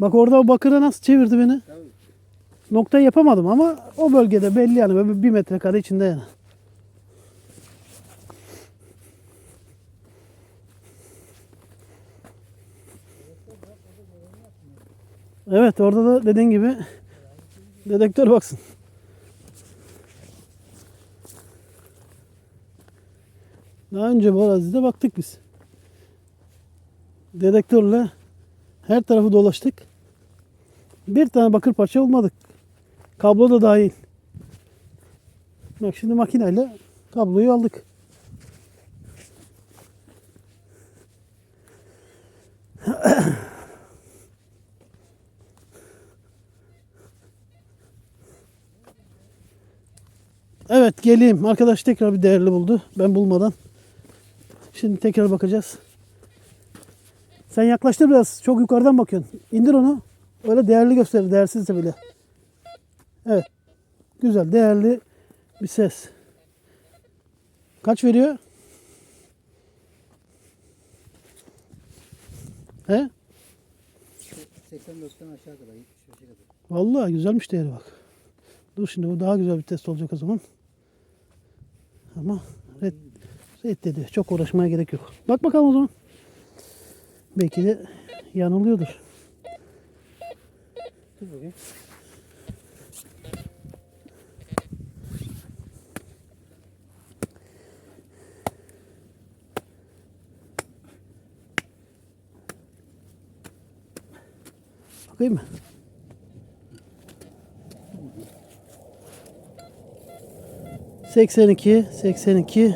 Bak orada o bakıra nasıl çevirdi beni. Noktayı yapamadım ama o bölgede belli yani böyle bir metrekare içinde yani. Evet orada da dediğin gibi dedektör baksın. Daha önce bu arazide baktık biz. Dedektörle her tarafı dolaştık. Bir tane bakır parça olmadık. Kablo da dahil. Bak şimdi makineyle kabloyu aldık. Evet geleyim. Arkadaş tekrar bir değerli buldu. Ben bulmadan. Şimdi tekrar bakacağız. Sen yaklaştır biraz. Çok yukarıdan bakıyorsun. İndir onu. Öyle değerli gösterir. Değersizse bile. Evet. Güzel. Değerli bir ses. Kaç veriyor? He? 84'ten aşağı kadar 75'e kadar. Vallahi güzelmiş değeri bak. Dur şimdi bu daha güzel bir test olacak o zaman. Ama red, red dedi. Çok uğraşmaya gerek yok. Bak bakalım o zaman. Belki de yanılıyordur. Dur bakayım. Bakayım mı? Seksen iki, seksen iki.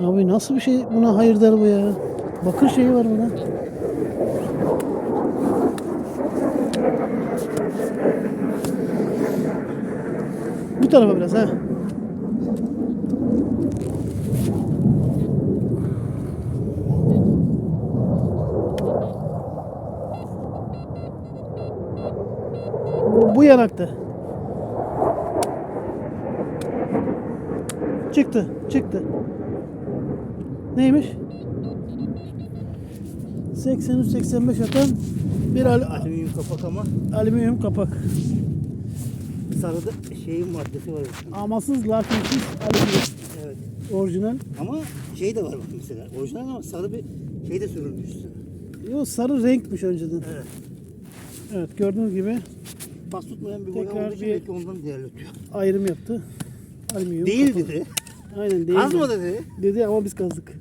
Abi nasıl bir şey buna hayır der bu ya? Bakır şeyi var buna. Bu tarafa biraz ha. Bu, yanakta. Çıktı, çıktı. Neymiş? 83-85 atan bir al- Alüminyum kapak ama alüminyum kapak. sarıda şeyin maddesi var. Amasız, lakinsiz alüminyum. Evet. Orijinal. Ama şey de var bak mesela. Orijinal ama sarı bir şey de sürülmüş üstüne. Yo, sarı renkmiş önceden. Evet. Evet gördüğünüz gibi Pas tutmayan bir boya olduğu için belki ondan değerli ötüyor. ayrım yaptı. Alüminyum Değil kapak. dedi. Aynen değil. Az mı dedi? Dedi ama biz kazdık.